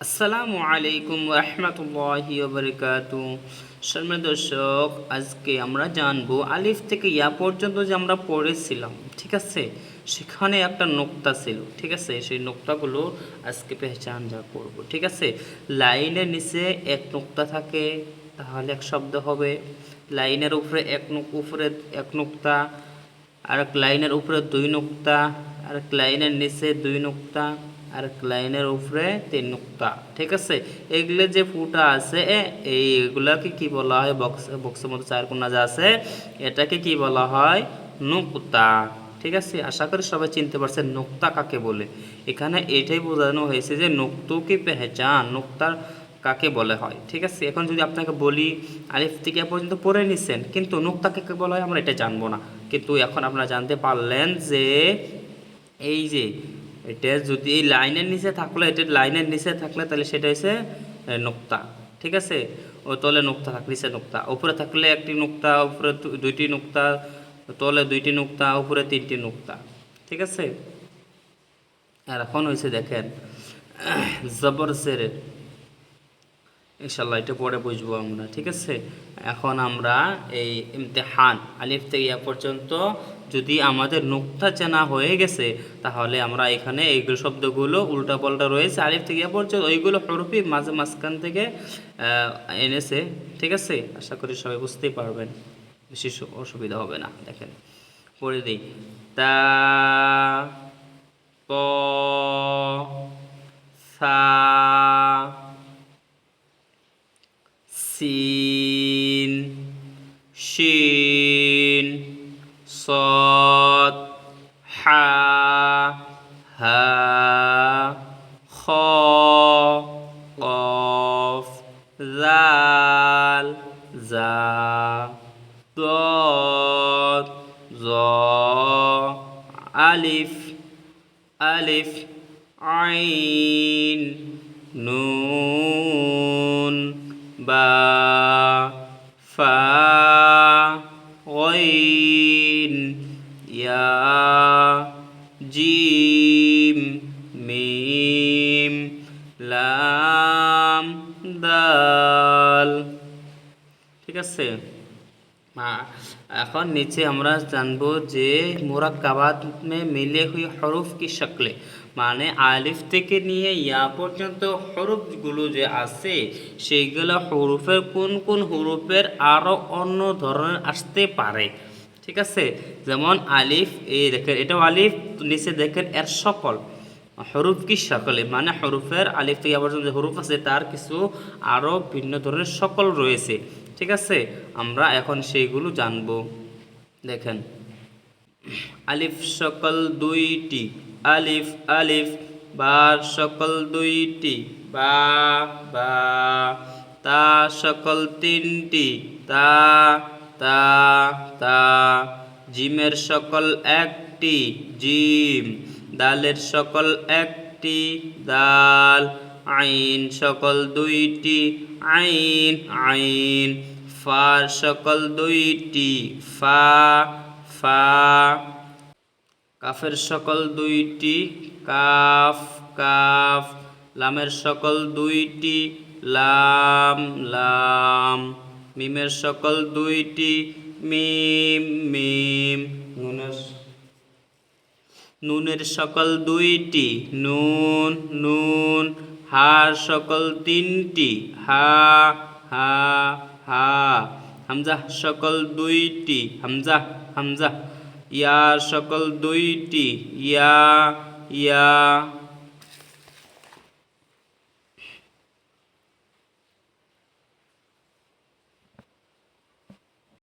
আসসালামু আলাইকুম রহমতুল্লাহি বারকাতু সম্মানিত দর্শক, আজকে আমরা জানব আলিফ থেকে ইয়া পর্যন্ত যে আমরা পড়েছিলাম, ঠিক আছে? সেখানে একটা নোক্তা ছিল, ঠিক আছে? সেই নোক্তাগুলো আজকে পেহচান যা করব ঠিক আছে? লাইনের নিচে এক নোক্তা থাকে, তাহলে এক শব্দ হবে। লাইনের উপরে এক নুক- উপরে এক নোক্তা আর এক লাইনের উপরে দুই নোক্তা আর এক লাইনের নিচে দুই নোক্তা। আর লাইনের উপরে তিন নোক্তা, ঠিক আছে? এগুলো যে ফুটা আছে, এ- এইগুলাকে কি বলা হয়? বক্স, বক্সের মধ্যে চার কোনা যা আছে, এটাকে কি বলা হয়? নোক্তা, ঠিক আছে? আশা করি সবাই চিনতে পারছেন নোক্তা কাকে বলে। এখানে এটাই বোঝানো হয়েছে যে নোক্তু কি পেহচান, নোক্তার কাকে বলে হয়, ঠিক আছে? এখন যদি আপনাকে বলি, আলিফ থেকে পর্যন্ত পড়ে নিছেন, কিন্তু নোক্তা কাকে বলা হয় আমরা এটা জানব না। কিন্তু এখন আপনারা জানতে পারলেন যে, এই যে এটা যদি এই লাইনের নিচে থাকলে এটা লাইনের নিচে থাকলে, তাহলে সেটা হচ্ছে নোক্তা। ঠিক আছে? ও তলে নোক্তা থাকলে নিচে নোক্তা। উপরে থাকলে একটি নোক্তা, উপরে দুইটি নোক্তা, তলে দুইটি নোক্তা, উপরে তিনটি নোক্তা। ঠিক আছে? আর এখন হয়েছে দেখেন, জবর সেরের ইনশাল্লাহ এটা পরে বুঝব আমরা, ঠিক আছে? এখন আমরা এই ইমতেহান, আলিফ থেকে ইয়া পর্যন্ত যদি আমাদের নোক্তা চেনা হয়ে গেছে, তাহলে আমরা এখানে এইগুলো শব্দগুলো উল্টা পাল্টা রয়েছে, আলিফ থেকে ইয়া পর্যন্ত ওইগুলো হরফি মাঝে মাঝখান থেকে এনেছে, ঠিক আছে? আশা করি সবাই বুঝতেই পারবেন, বেশি অসুবিধা হবে না, দেখেন, পড়ে দিই, তা, প, সা سين شين صاد حا ها خا قاف ذال ذا ضاد ظا ألف ألف عين نون. বা ফা গইন ইয়া জিম মিম লাম দাল। ঠিক আছে? এখন নিচে আমরা জানব যে মোরাক্কাবাত মিলে হুই হরফ কি শক্লে। মানে আলিফ থেকে নিয়ে ইয়া পর্যন্ত হরফগুলো যে আছে, সেইগুলো হরফের কোন কোন হরফের আরও অন্য ধরনের আসতে পারে। ঠিক আছে? যেমন আলিফ, এই দেখেন, এটাও আলিফ, নিচে দেখেন এর সকল। হরুফ কি সকলে মানে হরুফের আলিফ থেকে আবার যে হরুফ আছে, তার কিছু আরও ভিন্ন ধরনের সকল রয়েছে। ঠিক আছে? আমরা এখন সেইগুলো জানব। দেখেন। আলিফ সকল দুইটি। আলিফ আলিফ, বার সকল দুইটি। বা বা, তা সকল তিনটি। তা তা তা, জিমের সকল একটি। জিম, দালের সকল একটি। দাল আইন, সকল দুইটি আইন আইন, ফার, সকল দুইটি ফা ফা। কাফের সকল দুইটি কাফ কাফ। লামের সকল দুইটি লাম লাম। মিমের সকল দুইটি মিম মিম। নুনের নুনের সকল দুইটি নুন নুন। হার সকল তিনটি, হা হা হা, হামজা সকল দুইটি, হামজা হামজা, ইয়া সকল দুইটি, ইয়া ইয়া